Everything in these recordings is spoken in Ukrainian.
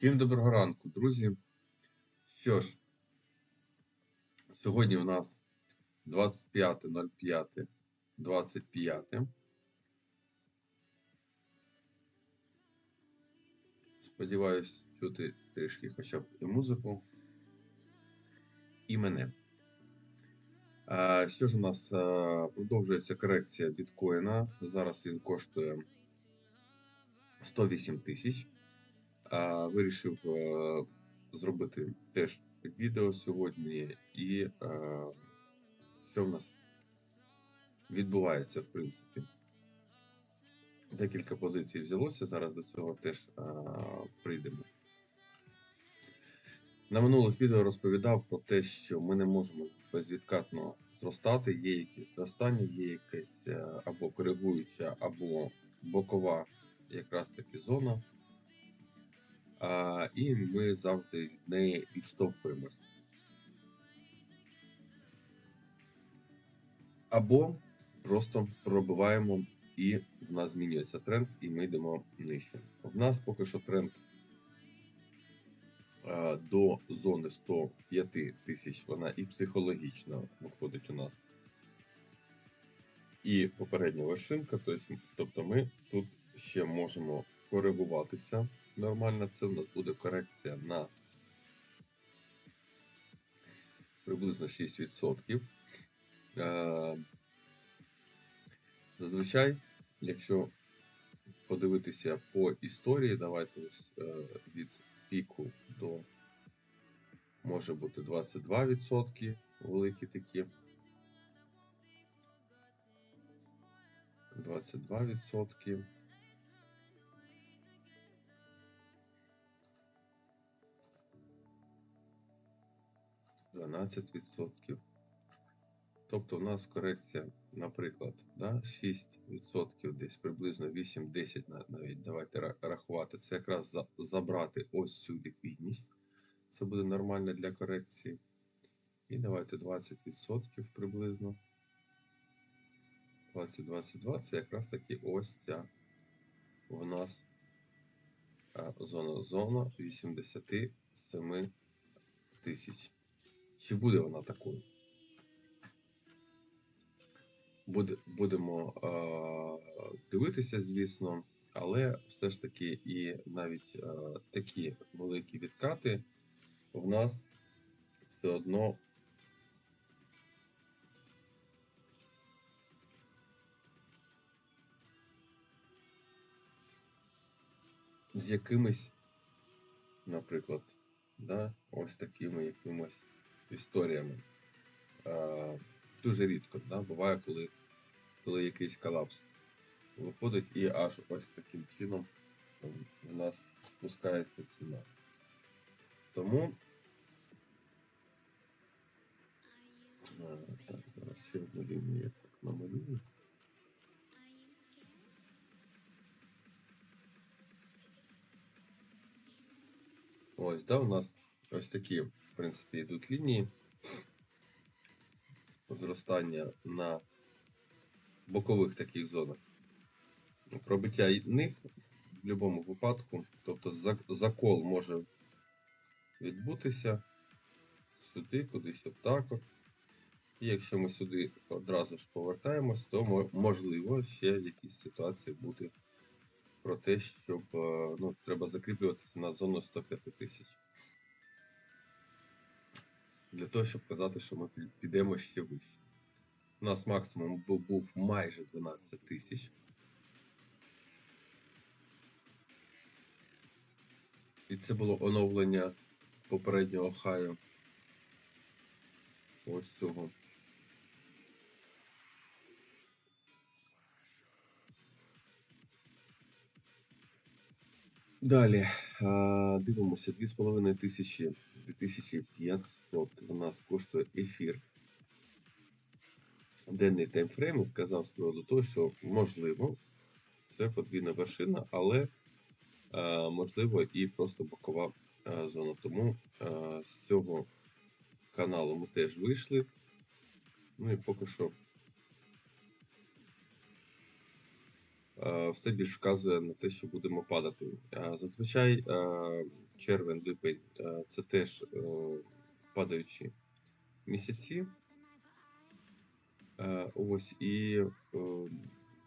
Всім доброго ранку, друзі. Що ж, сьогодні у нас 25.05.25. Сподіваюсь, чути трішки хоча б і музику, і мене. Що ж у нас продовжується корекція біткоїна. Зараз він коштує 108 тисяч. Вирішив е, зробити теж відео сьогодні, і е, що в нас відбувається, в принципі. Декілька позицій взялося, зараз до цього теж е, прийдемо. На минулих відео розповідав про те, що ми не можемо безвідкатно зростати, є якісь зростання, є якась або коригуюча, або бокова якраз таки зона. А, і ми завжди від неї відштовхуємось. Або просто пробиваємо, і в нас змінюється тренд, і ми йдемо нижче. В нас поки що тренд а, до зони 105 тисяч, вона і психологічно виходить у нас. І попередня вершинка, тобто, ми тут ще можемо коригуватися нормально. Це в нас буде корекція на приблизно 6%. Е, Зазвичай, якщо подивитися по історії, давайте ось е, від піку до може бути 22% великі такі. 22%. Дванадцять відсотків. Тобто у нас корекція, наприклад, да, 6% десь приблизно 8-10 навіть давайте ра- рахувати. Це якраз за- забрати ось цю ліквідність. Це буде нормально для корекції. І давайте 20% приблизно. 20-22 це якраз таки ось ця у нас зона зона 87 тисяч. Чи буде вона такою? Буде, будемо дивитися, звісно, але все ж таки і навіть такі великі відкати в нас все одно з якимись, наприклад, да, ось такими якимось історіями. Дуже рідко, да, буває, коли, коли якийсь колапс виходить і аж ось таким чином м, в нас спускається ціна. Тому. е, Так, зараз ще одну лінію я так намалюю. Ось, да, у нас ось такі, в принципі, йдуть лінії. Зростання на бокових таких зонах. Пробиття них в будь-якому випадку, тобто закол може відбутися сюди, кудись отак. от. І якщо ми сюди одразу ж повертаємось, то можливо ще в якісь ситуації буде про те, щоб е, ну, треба закріплюватися на зону 105 тисяч. Для того, щоб казати, що ми підемо ще вище. У нас максимум був майже 12 тисяч. І це було оновлення попереднього хаю. Ось цього. Далі дивимося 2,5 тисячі 2500 у нас коштує ефір. Денний таймфрейм вказав з приводу того, що можливо це подвійна вершина, але можливо і просто бокова зона. Тому з цього каналу ми теж вийшли. Ну і поки що все більш вказує на те, що будемо падати. Е, Зазвичай е, червень, липень е, це теж е, падаючі місяці. Е, ось і е,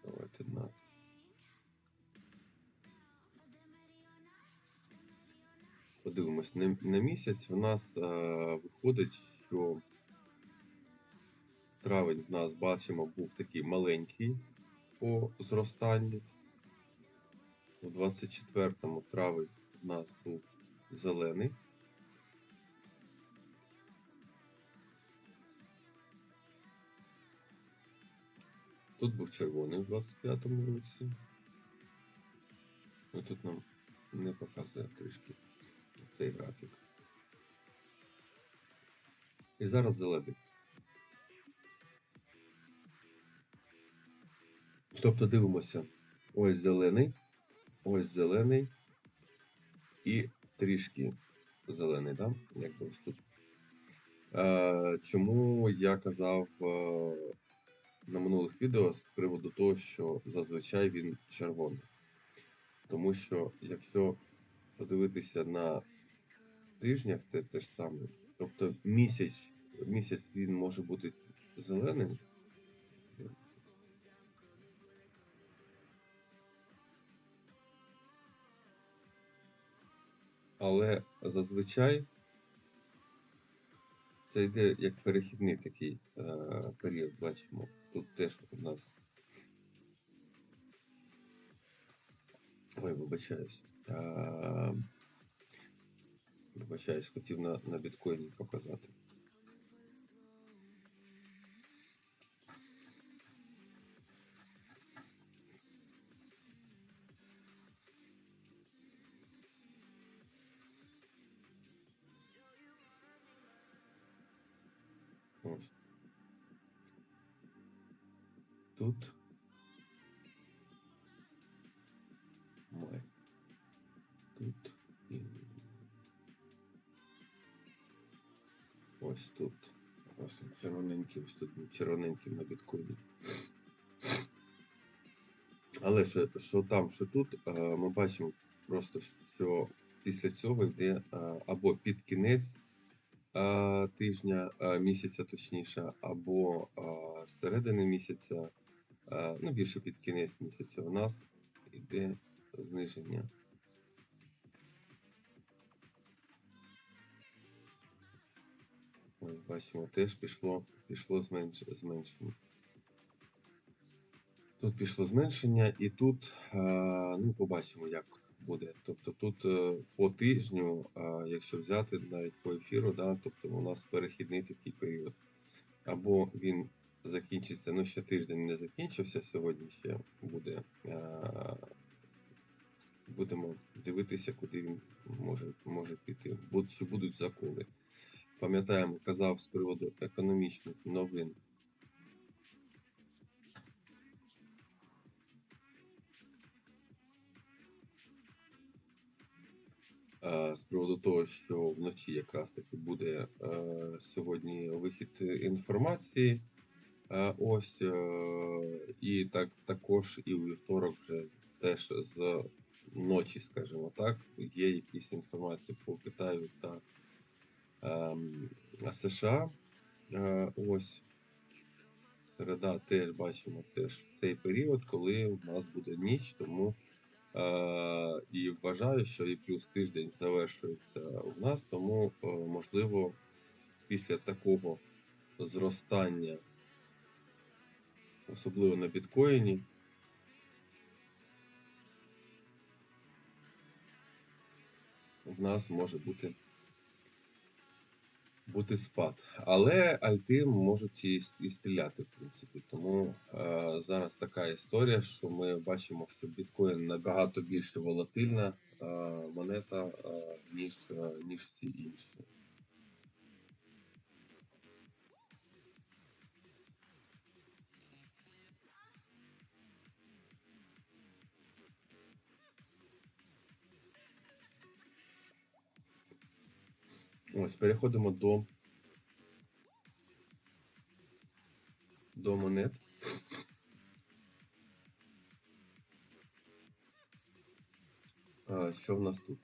давайте на. Подивимось, на, на місяць в нас е, виходить, що травень в нас бачимо був такий маленький по зростанню. У 24-му травень в нас був зелений. Тут був червоний у 25-му році. Ну тут нам не показує трішки цей графік. І зараз зелений. Тобто дивимося, ось зелений, ось зелений і трішки зелений, да? Якби ось тут. Е, чому я казав е, на минулих відео з приводу того, що зазвичай він червоний? Тому що якщо подивитися на тижнях, те, те ж саме, тобто місяць, місяць він може бути зеленим. Але зазвичай це йде як перехідний такий е, період, бачимо. Тут теж у нас. Ой, вибачаюсь. Е, вибачаюсь, хотів на, на біткоїні показати. Тут май. Тут і ось тут. Ось червоненький, ось тут він червоненьким на біткоїні. Але що, що там, що тут, е, ми бачимо просто, що після цього йде е, або під кінець е, тижня, місяця точніше, або середини місяця, ну більше під кінець місяця у нас йде зниження. Ось бачимо, теж пішло, пішло зменш, зменшення. Тут пішло зменшення, і тут, е, ну, побачимо, як буде. Тобто тут е, по тижню, е, якщо взяти навіть по ефіру, да, тобто у нас перехідний такий період. Або він закінчиться, ну ще тиждень не закінчився, сьогодні ще буде. е, Будемо дивитися, куди він може, може піти. Чи будуть заколи. Пам'ятаємо, казав з приводу економічних новин. Е, З приводу того, що вночі якраз таки буде е, сьогодні вихід інформації. Е, ось е, і так також і у вівторок вже теж з ночі, скажімо так, є якісь інформації по Китаю та ем, США. Е, ось середа теж бачимо теж в цей період, коли у нас буде ніч, тому е, і вважаю, що і плюс тиждень завершується у нас, тому е, можливо після такого зростання, особливо на біткоїні. В нас може бути бути спад. Але альти можуть і, і стріляти, в принципі. Тому е, зараз така історія, що ми бачимо, що біткоін набагато більше волатильна е, монета, е, ніж, е, ніж ці інші. Ось, переходимо до, до монет. А, Що в нас тут?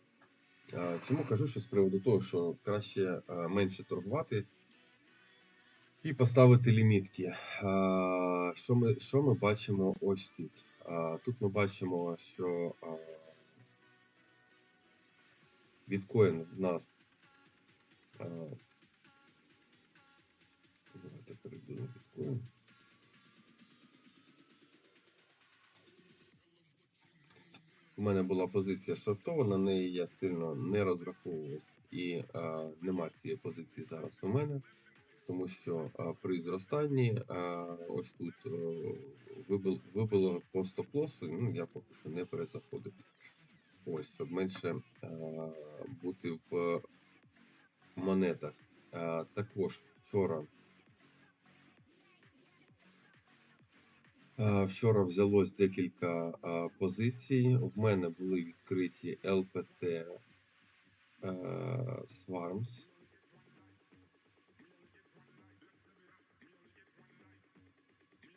Е, Чому кажу, що з приводу того, що краще е, менше торгувати і поставити лімітки. Е, Що ми, що ми бачимо ось тут? Е, Тут ми бачимо, що е, біткоін в нас. Давайте перейду на біткоін. У мене була позиція шортова, на неї я сильно не розраховував і е, нема цієї позиції зараз у мене, тому що е, при зростанні е, ось тут е, вибил, вибило по стоп-лосу, ну я поки що не перезаходив. Ось, щоб менше е, бути в монетах. Е, також вчора. Е, Вчора взялось декілька е, позицій. В мене були відкриті ЛПТ Swarms.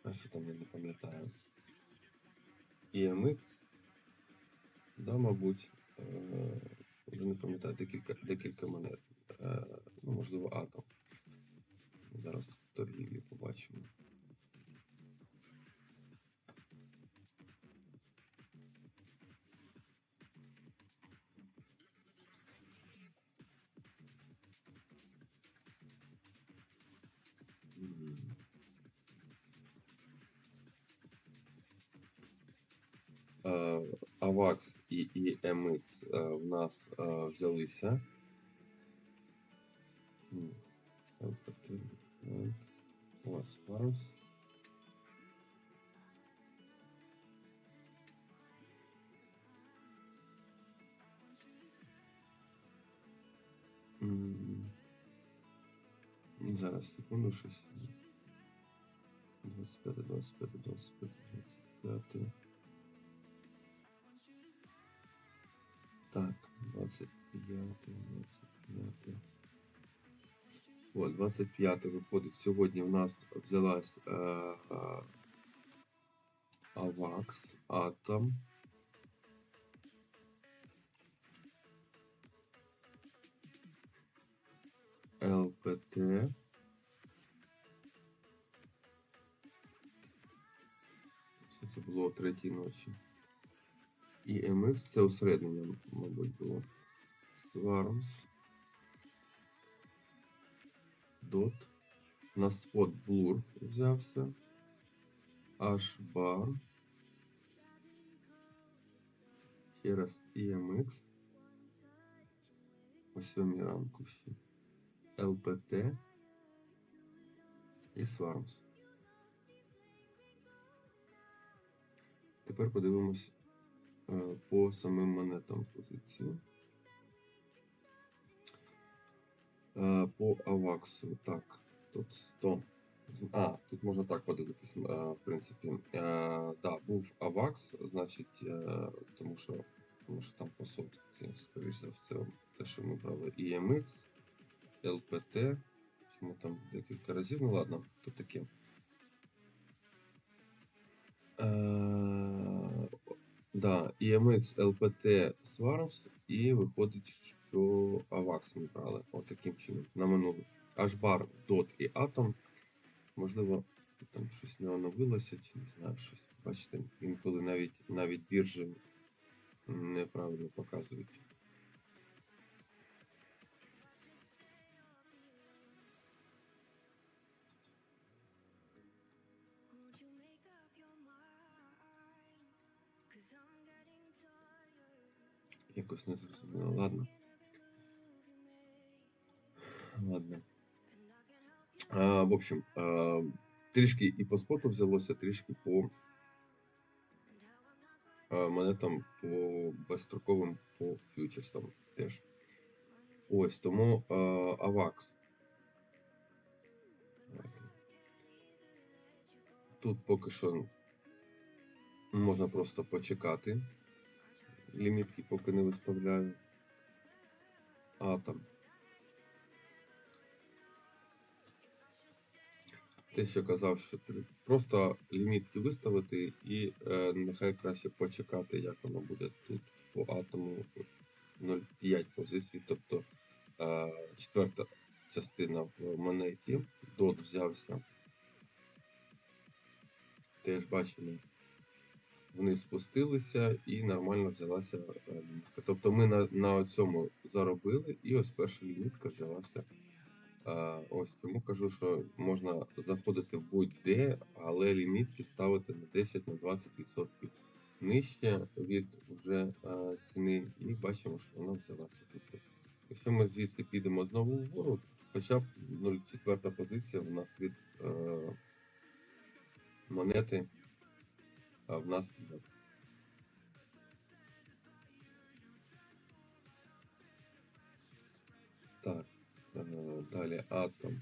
А що там я не пам'ятаю? EMX. Да, мабуть. Вже не пам'ятаю декілька, декілька монет. Можливо, атом. Зараз в торгівлі побачимо. М. Е, AVAX і EMX е, в нас е, взялися. Ось парус. М, Зараз, секунду, щось. 25, 25, 25, 25. Так, 25, 25. От, 25 виходить. Сьогодні в нас взялась AVAX, Atom. ЛПТ. Все це було о третій ночі. І MX це усереднення, мабуть, було. Swarms. Dot. На спот Blur взявся. H-bar. Ще раз EMX. О 7 ранку всі. ЛПТ і Swarms. Тепер подивимось е, по самим монетам позиції. По аваксу. Так, тут 100. А, тут можна так подивитись, в принципі. Да, був авакс, значить, е, тому що, тому що там по сотці, скоріш за все, те, що ми брали EMX, LPT, Чому там декілька разів? Ну ладно, то таке. Да, EMX, LPT, Swarms, і виходить, що AVAX ми брали. Отаким чином на минулий. H-Bar, DOT і Atom. Можливо, там щось не оновилося, чи не знаю щось. Бачите, інколи навіть навіть біржі неправильно показують. Якось не зрозуміло. Ладно. Ладно. А, в общем, а, трішки і по споту взялося, трішки по а, монетам по безстроковим по фьючерсам теж. Ось тому а, AVAX. Тут поки що можна просто почекати. Лімітки поки не виставляю. Атом. Те, що казав, що просто лімітки виставити і е, нехай краще почекати, як воно буде тут по атому 0,5 позицій, тобто е, четверта частина в монеті. Дот взявся. Теж бачимо, вниз спустилися і нормально взялася е, лімітка. Тобто ми на, на цьому заробили, і ось перша лімітка взялася. Е, ось чому кажу, що можна заходити будь-де, але лімітки ставити на 10-20% нижче від вже е, ціни, і бачимо, що вона взялася тут. Якщо ми звідси підемо знову вгору, хоча б 0,4 позиція в нас від е, монети а в нас є. Так, е, далі атом.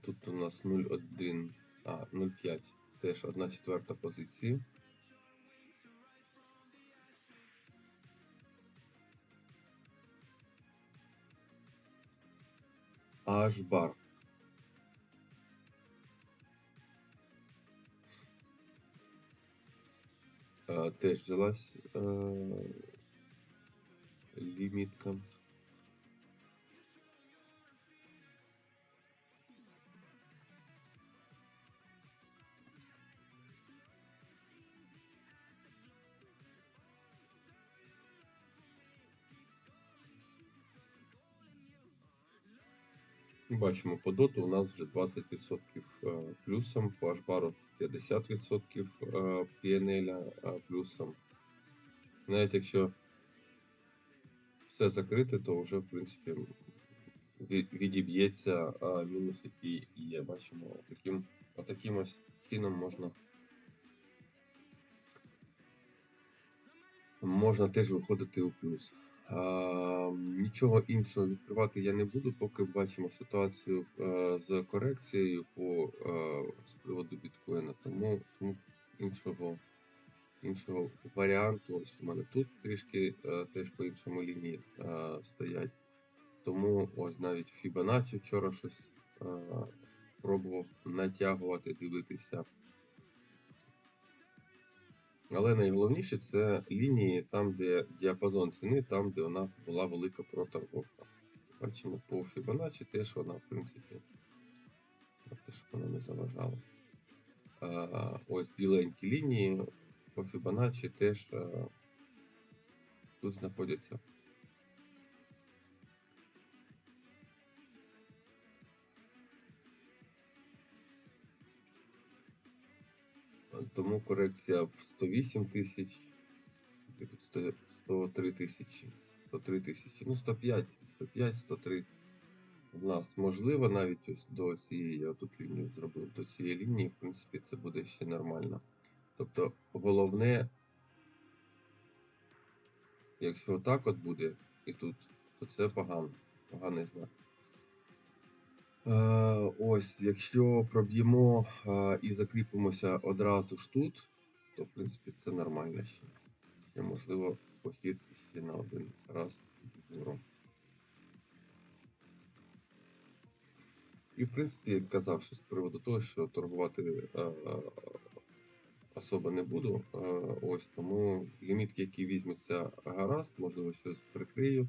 Тут у нас 0,1, а, 0,5, теж 1 четверта позиції. Аж бар. Теж взялась е, лімітка. Бачимо, по доту у нас вже 20% е, плюсом, по Ашбару 50% е, PNL плюсом. Навіть якщо все закрите, то вже, в принципі, відіб'ється е, мінус, який є. Бачимо, таким, отаким ось чином можна. Можна теж виходити у плюс. А, нічого іншого відкривати я не буду, поки бачимо ситуацію е, з корекцією по е, з приводу біткоїна. Тому, тому іншого, іншого варіанту, ось у мене тут трішки е, теж по іншому лінії е, стоять. Тому ось навіть Fibonacci вчора щось е, пробував натягувати, дивитися. Але найголовніше це лінії там, де діапазон ціни, там, де у нас була велика проторговка. Бачимо по Fibonacci теж вона, в принципі, щоб вона не заважала. А, ось біленькі лінії по Fibonacci теж а, тут знаходяться. Тому корекція в 108 тисяч, і тут 100 103 тисячі, 103 тисячі, ну 105, 105, 103. В нас можливо навіть ось до цієї, я тут лінію зробив, до цієї лінії, в принципі, це буде ще нормально. Тобто головне, якщо так от буде і тут, то це погано, поганий знак. Е, ось, якщо проб'ємо е, і закріпимося одразу ж тут, то в принципі це нормально ще. Ще можливо похід ще на один раз вгору. І в принципі, як казав ще з приводу того, що торгувати е, е, не буду. Ось тому лімітки, які візьмуться гаразд, можливо, щось прикрию.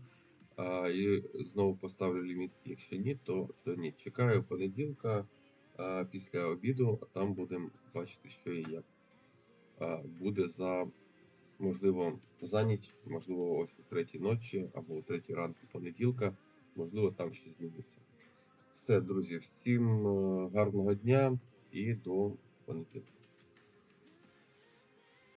А, і знову поставлю лімітки. Якщо ні, то, то ні. Чекаю понеділка а, після обіду, а там будемо бачити, що і як. А, буде за, можливо, за ніч, можливо, ось у третій ночі або у третій ранку понеділка, можливо, там щось зміниться. Все, друзі, всім е, гарного дня і до понеділка.